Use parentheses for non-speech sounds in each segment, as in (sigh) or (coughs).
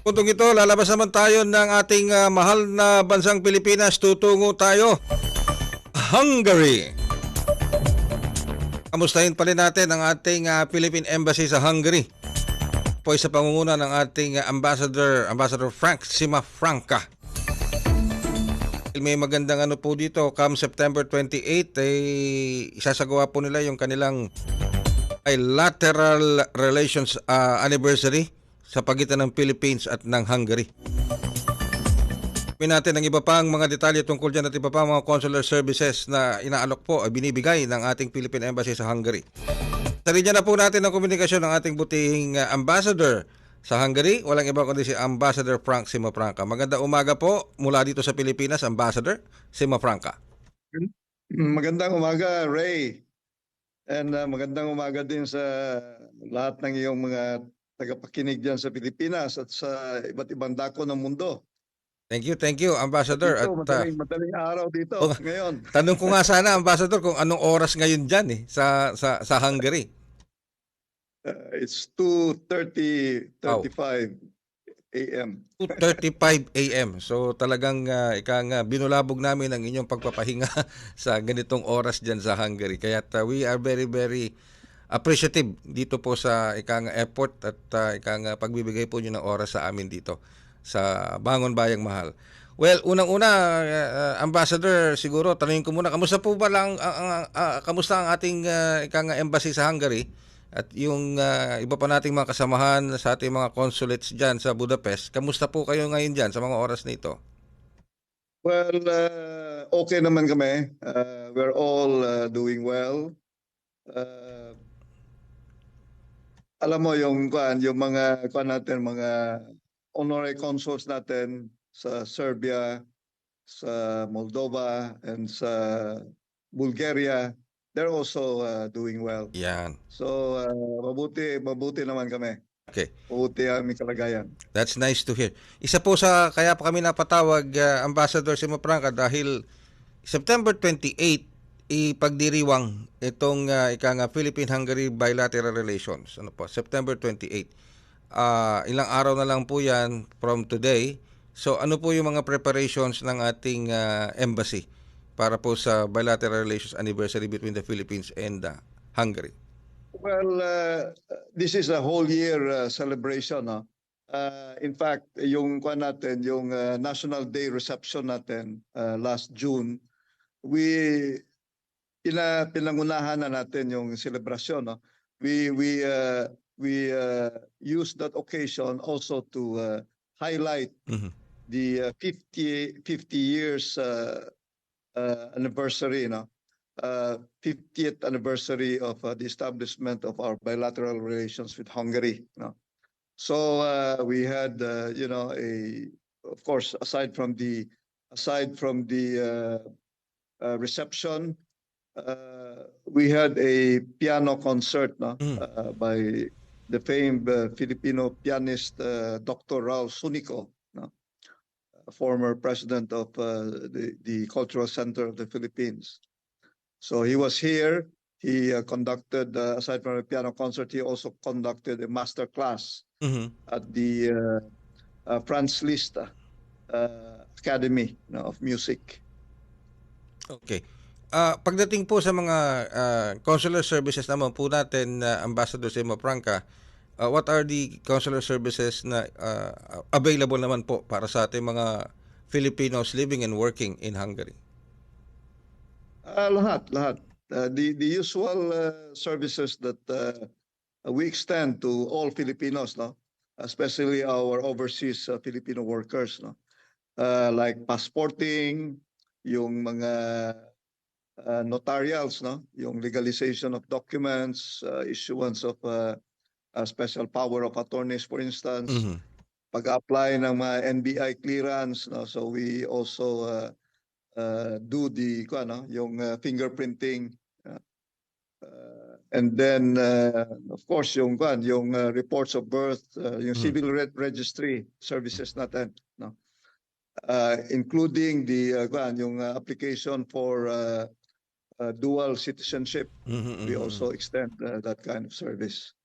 Puntong ito, lalabas naman tayo ng ating ah, mahal na bansang Pilipinas. Tutungo tayo. Hungary. Kamustahin pa rin natin ang ating ah, Philippine Embassy sa Hungary. Po sa pangunguna ng ating ah, Ambassador, Ambassador Frank Simafranca. May magandang ano po dito, come September 28, ay isasagawa po nila yung kanilang bilateral relations ah, anniversary sa pagitan ng Philippines at ng Hungary. May natin ang iba pang mga detalye tungkol dyan at iba pang mga consular services na inaalok po ay binibigay ng ating Philippine Embassy sa Hungary. Sa linya na po natin ang komunikasyon ng ating butihing uh, ambassador sa Hungary. Walang iba kundi si Ambassador Frank Simafranca. Maganda umaga po mula dito sa Pilipinas, Ambassador Simafranca. Magandang umaga, Ray. And uh, magandang umaga din sa lahat ng iyong mga tagapakinig dyan sa Pilipinas at sa iba't ibang dako ng mundo. Thank you, thank you, Ambassador. Dito, At uh, madaling, madaling araw dito Oh. ngayon. (laughs) tanong ko nga sana, Ambassador, kung anong oras ngayon dyan eh, sa, sa, sa Hungary. Uh, it's 2.30, 35 a.m. 2.35 a.m. So talagang uh, ika nga, binulabog namin ang inyong pagpapahinga (laughs) sa ganitong oras dyan sa Hungary. Kaya uh, we are very, very appreciative dito po sa ika nga effort at uh, ika nga pagbibigay po nyo ng oras sa amin dito sa Bangon Bayang Mahal. Well, unang-una, uh, Ambassador, siguro tanungin ko muna, kamusta po ba lang, ang- ang- ah, kamusta ang ating uh, ika nga embassy sa Hungary? At yung ah, iba pa nating mga kasamahan sa ating mga consulates dyan sa Budapest, kamusta po kayo ngayon dyan sa mga oras na ito? Well, uh, okay naman kami. Uh, we're all uh, doing well. Uh, alam mo yung kuan, yung mga kuan natin, mga honorary consuls natin sa Serbia, sa Moldova, and sa Bulgaria, they're also uh, doing well. Yan. So, uh, mabuti, mabuti naman kami. Okay. Mabuti ang aming kalagayan. That's nice to hear. Isa po sa, kaya pa kami napatawag, ah, Ambassador Simo Franca, dahil September 28, ipagdiriwang itong uh, ika nga Philippine-Hungary bilateral relations. Ano po, September 28. Ah, ilang araw na lang po yan from today. So ano po yung mga preparations ng ating ah, embassy para po sa bilateral relations anniversary between the Philippines and ah, Hungary? Well, uh, this is a whole year uh, celebration. No? Uh, in fact, yung kuan natin, yung uh, National Day reception natin uh, last June, we pina, pinangunahan na natin yung celebration. No? We we uh, we uh, use that occasion also to uh, highlight Mhm. the uh, 50 50 years uh, uh, anniversary, no? Uh, 50th anniversary of uh, the establishment of our bilateral relations with Hungary, no? So uh, we had, uh, you know, a of course aside from the aside from the uh, uh, reception, we had a piano concert, no, Mm. uh, by the famed uh, Filipino pianist uh, Dr. Raul Sunico, no, former president of uh, the the Cultural Center of the Philippines. So he was here. He uh, conducted, uh, aside from a piano concert, he also conducted a master class Mhm. at the uh, uh, Franz Liszt uh, Academy you know, of Music. Okay. Ah, pagdating po sa mga ah, consular services naman po natin, na Ambassador Simo Franca, ah, what are the consular services na ah, available naman po para sa ating mga Filipinos living and working in Hungary? Uh, lahat, lahat. Uh, the the usual uh, services that uh, we extend to all Filipinos, no, especially our overseas uh, Filipino workers, no, uh, like passporting, yung mga uh, notarials, no, yung legalization of documents, uh, issuance of uh, a special power of attorneys, for instance Mhm. pag-apply ng mga NBI clearance no so we also uh, uh, do the ano yung uh, fingerprinting uh, uh, and then uh, of course yung kwan yung uh, reports of birth uh, yung Mm. civil re- registry services natin no uh, including the uh, kwan yung uh, application for uh, uh, dual citizenship Mhm, we mhm. also extend uh, that kind of service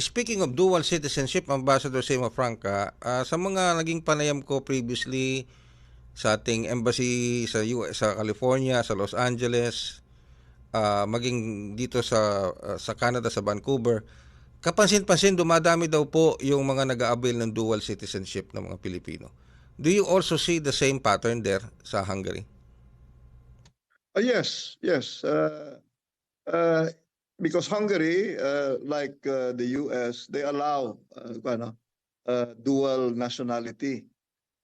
Speaking of dual citizenship, Ambassador Sema Franca, ah, sa mga naging panayam ko previously sa ating embassy sa US, sa California, sa Los Angeles, ah, maging dito sa ah, sa Canada sa Vancouver, kapansin-pansin dumadami daw po yung mga nag-aabil ng dual citizenship ng mga Pilipino. Do you also see the same pattern there sa Hungary? Uh, yes, yes. Uh, uh, because Hungary, uh, like uh, the US, they allow uh, ano, uh, dual nationality.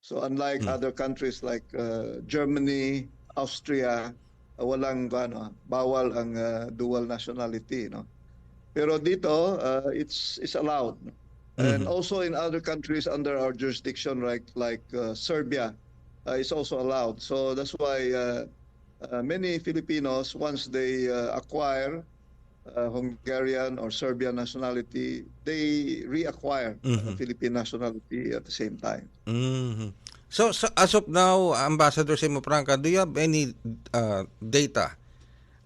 So unlike Hmm. other countries like Germany, Austria, walang ano, bawal ang dual nationality, no. Pero dito, it's it's allowed. no? And Mhm. also in other countries under our jurisdiction, like like uh, Serbia, uh, it's also allowed. So that's why uh, uh, many Filipinos, once they uh, acquire uh, Hungarian or Serbian nationality, they reacquire Mhm. Philippine nationality at the same time. Mhm. So, so as of now, Ambassador Simo Franca, do you have any uh, data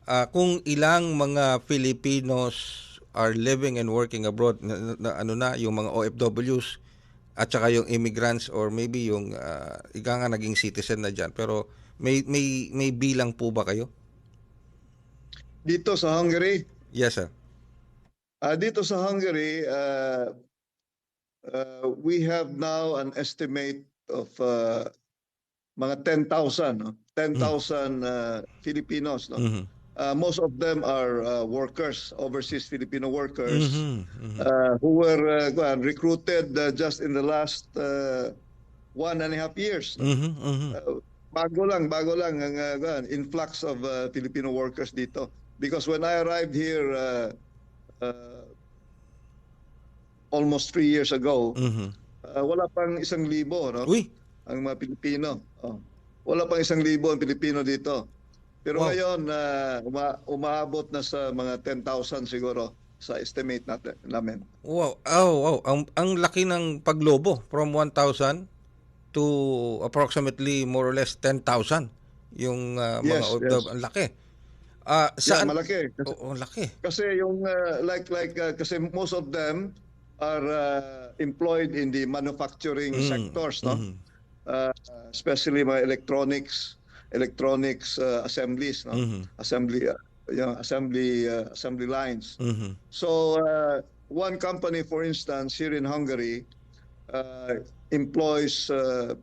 uh, kung ilang mga Filipinos are living and working abroad na, na- na- ano na yung mga OFWs at saka yung immigrants or maybe yung uh, ika nga naging citizen na diyan pero may may may bilang po ba kayo? Dito sa Hungary, Yes sir. uh, dito sa Hungary, uh, uh, we have now an estimate of uh, mga 10,000, no? 10,000 uh, Filipinos, no? Mhm. Uh, most of them are uh, workers, overseas Filipino workers. Mhm. Mhm. uh, who were uh, recruited uh, just in the last uh, one and a half years. Mhm. Mhm. Uh, bago lang, bago lang ang uh, influx of uh, Filipino workers dito. Because when I arrived here uh, uh, almost three years ago, Mhm. uh, wala pang isang libo no? Uy, ang mga Pilipino. Oh. Wala pang isang libo ang Pilipino dito. Pero Wow. ngayon, uh, uma- umaabot na sa mga 10,000 siguro sa estimate natin, namin. Wow, oh, wow. Ang ang laki ng paglobo from 1,000 to approximately more or less 10,000 yung uh, mga Yes, yes. Ang laki. Ah, Yeah, saan? malaki. Kasi, ang laki. kasi yung uh, like like uh, kasi most of them are uh, employed in the manufacturing Mm, sectors, no? mhm, Uh, especially mga electronics, electronics uh, assemblies, no? mhm, Assembly uh, yung assembly uh, assembly lines. mhm. So uh, one company, for instance, here in Hungary, uh, employs uh,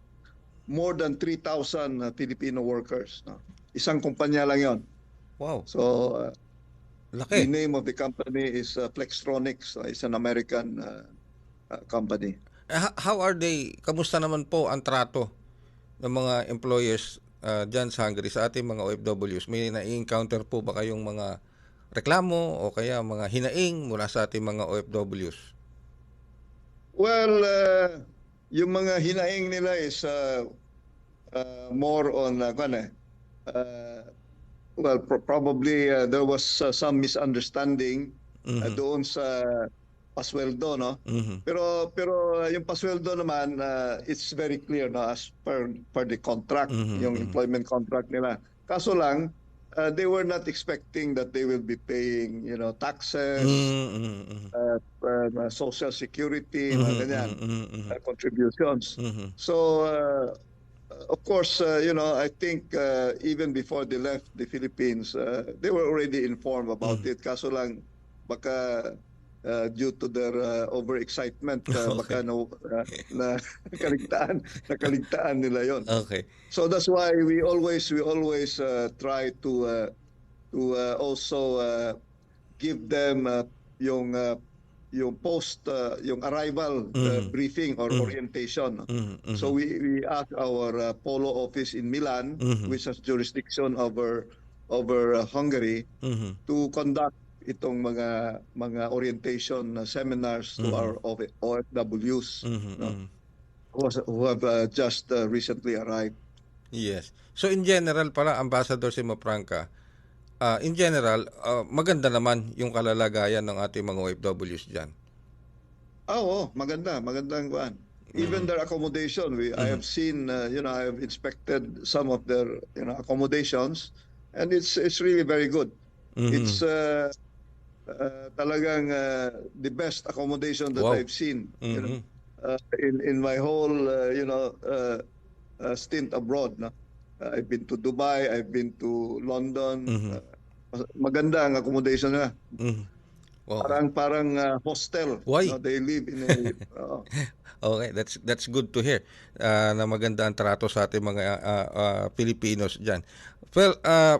more than 3,000 uh, Filipino workers. No? Isang kumpanya lang yon. Wow, So uh, the laki. name of the company is uh, Plextronics. Uh, it's an American uh, uh, company. Eh, ho- How are they, kamusta naman po ang trato ng mga employers uh, dyan sa Hungary sa ating mga OFWs? May na-encounter po ba kayong mga reklamo o kaya mga hinaing mula sa ating mga OFWs? Well, uh, yung mga hinaing nila is uh, uh, more on uh, eh, uh, well, pro- probably uh, there was uh, some misunderstanding uh, Mhm, doon sa pasweldo, no? mhm, Pero pero uh, yung pasweldo naman uh, it's very clear no as per per the contract, Mhm, yung mhm. employment contract nila. Kaso lang uh, they were not expecting that they will be paying, you know, taxes, mhm, mhm, mhm. uh, uh, social security, mga Mhm, ganyan, mhm, mhm, uh, contributions. mhm. So uh, of course, uh, you know, I think uh, even before they left the Philippines, uh, they were already informed about Mhm. it. Kaso lang, baka uh, due to their uh, overexcitement, uh, (laughs) baka Okay. no, uh, na (laughs) nakaligtaan nila yon. Okay. So that's why we always we always uh, try to uh, to uh, also uh, give them uh, yung uh, yung post uh, yung arrival uh, Mhm. briefing or Mhm. orientation. no? Mhm, mhm. So we we ask our uh, polo office in Milan, Mhm. which has jurisdiction over over uh, Hungary, Mhm, to conduct itong mga mga orientation uh, seminars to Mhm. our OF- OFWs mhm, no? mhm. who, have uh, just uh, recently arrived. Yes. So in general pala, Ambassador Simo Franca, ah, in general, ah, maganda naman yung kalalagayan ng ating mga OFWs dyan. Ah, Oo, maganda, magandang kuan. Even their accommodation, we I have seen, uh, you know, I have inspected some of their, you know, accommodations, and it's it's really very good. Mhm. It's uh, uh, talagang uh, the best accommodation that Wow. I've seen. You know, Mhm. uh, in in my whole uh, you know uh, uh, stint abroad. No? Uh, I've been to Dubai, I've been to London. Mhm. Uh, maganda ang accommodation nila. Mhm. Wow. Parang parang uh, hostel. Why? No? They live in a (laughs) uh, Okay, that's that's good to hear ah, na maganda ang trato sa ating mga ah, ah, Pilipinos diyan. Well, uh,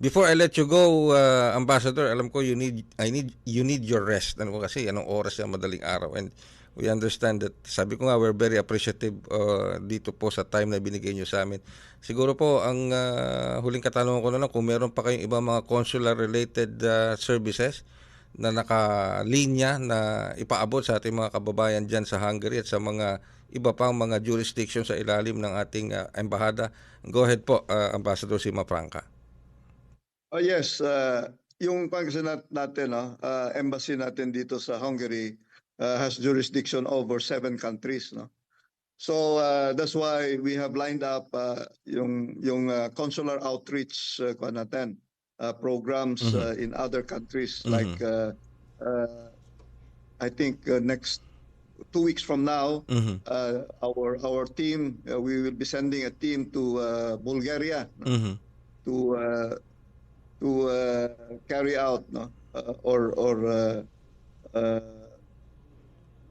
before I let you go, ah, Ambassador, alam ko you need I need you need your rest. Ano ko kasi anong oras yan madaling araw and we understand that sabi ko nga we're very appreciative ah, dito po sa time na binigay niyo sa amin. Siguro po ang ah, huling katanungan ko na lang kung meron pa kayong ibang mga consular related ah, services na nakalinya na ipaabot sa ating mga kababayan dyan sa Hungary at sa mga iba pang mga jurisdiction sa ilalim ng ating uh, embahada. Go ahead po, uh, Ambassador Sima Franca. Oh yes, uh, yung nat- natin, no, uh, embassy natin dito sa Hungary uh, has jurisdiction over seven countries, no. So uh, that's why we have lined up uh, yung yung uh, consular outreach uh, natin, uh, programs Mhm. uh, in other countries Mhm. like uh, uh, I think uh, next two weeks from now Mhm. uh, our our team uh, we will be sending a team to uh, Bulgaria no? Mhm. to uh, to uh, carry out no? Uh, or or uh, uh,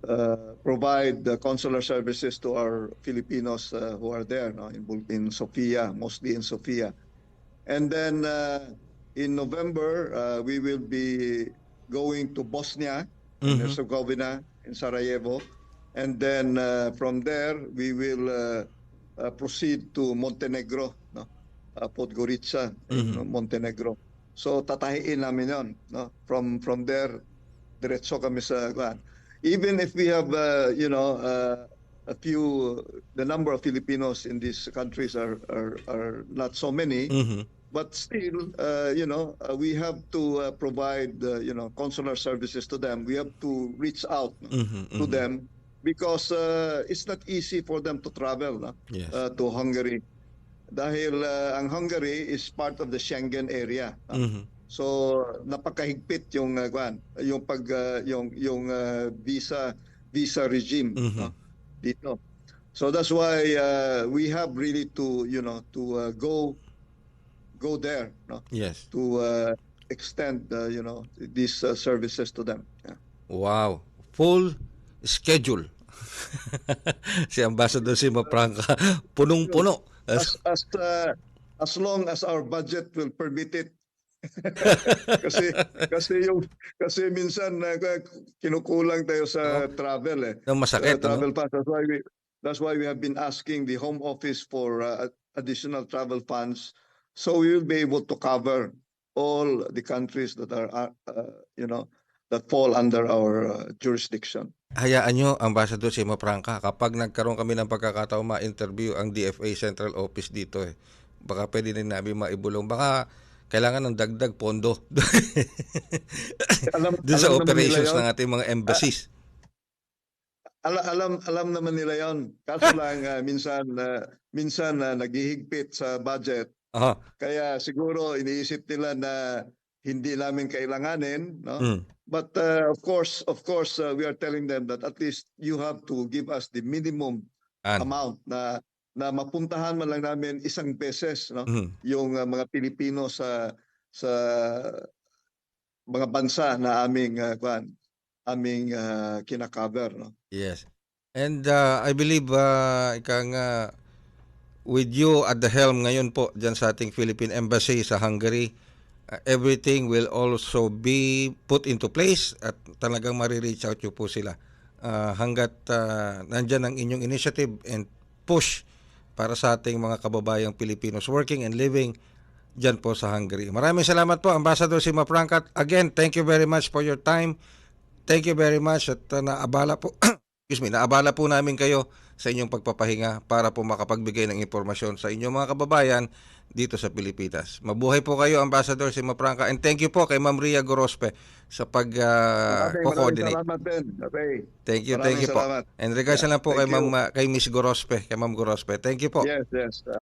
uh, provide the consular services to our Filipinos uh, who are there no? In in Sofia mostly in Sofia. And then uh, in November uh, we will be going to Bosnia and Mhm. Herzegovina in Sarajevo. And then uh, from there we will uh, uh, proceed to Montenegro uh, Podgorica Mhm. Montenegro. So tatahiin namin 'yon, no? From from there diretso kami sa kuan. Even if we have uh, you know uh, a few the number of Filipinos in these countries are are are not so many, Mhm. but still uh, you know uh, we have to uh, provide uh, you know consular services to them. We have to reach out no, Mhm. to Mhm. them because uh, it's not easy for them to travel no? Yes. uh, to Hungary dahil uh, ang Hungary is part of the Schengen area. no? Mhm. So napakahigpit yung uh, kuwan, yung pag uh, yung yung uh, visa visa regime Mhm. no? dito. So that's why uh, we have really to you know to uh, go go there no Yes. to uh, extend uh, you know these uh, services to them. Yeah. Wow. Full schedule. (laughs) si Ambassador Sima Franca, punong-puno. As as uh, as long as our budget will permit it. (laughs) kasi kasi yung kasi minsan uh, kinukulang tayo sa travel eh. Ang masakit, Uh, travel ano? funds. That's why we that's why we have been asking the Home Office for uh, additional travel funds, so we will be able to cover all the countries that are uh, you know that fall under our uh, jurisdiction. Hayaan nyo, Ambassador Sima Franca, kapag nagkaroon kami ng pagkakataon ma-interview ang DFA Central Office dito eh, baka pwede din namin maibulong. Baka kailangan ng dagdag pondo Alam, dun sa alam operations ng ating mga embassies. Alam, alam alam naman nila yon. Kaso lang uh, minsan uh, minsan uh, naghihigpit sa budget. Aha. Kaya siguro iniisip nila na hindi namin kailanganin, no? Mm. But uh, of course, of course, uh, we are telling them that at least you have to give us the minimum An. amount na na mapuntahan man lang namin isang beses, no? Mhm. Yung uh, mga Pilipino sa sa mga bansa na aming uh, kuan, aming uh, kinakaver, no? Yes. And uh, I believe uh, ika nga with you at the helm ngayon po dyan sa ating Philippine Embassy sa Hungary, uh, everything will also be put into place at talagang marireach out nyo po sila. Uh, hanggat uh, nandyan ang inyong initiative and push para sa ating mga kababayang Pilipinos working and living dyan po sa Hungary. Maraming salamat po, Ambassador Sima Franca. Again, thank you very much for your time. Thank you very much at uh, naabala po (coughs) excuse me, naabala po namin kayo sa inyong pagpapahinga para po makapagbigay ng impormasyon sa inyong mga kababayan dito sa Pilipinas. Mabuhay po kayo, Ambassador Sima Franca. And thank you po kay Ma'am Ria Gorospe sa pag uh, din. Okay. Thank you, Maraming thank you po. salamat. And regards Yeah, lang po kay. Ma'am uh, kay Miss Gorospe, kay Ma'am Gorospe. Thank you po. Yes, yes.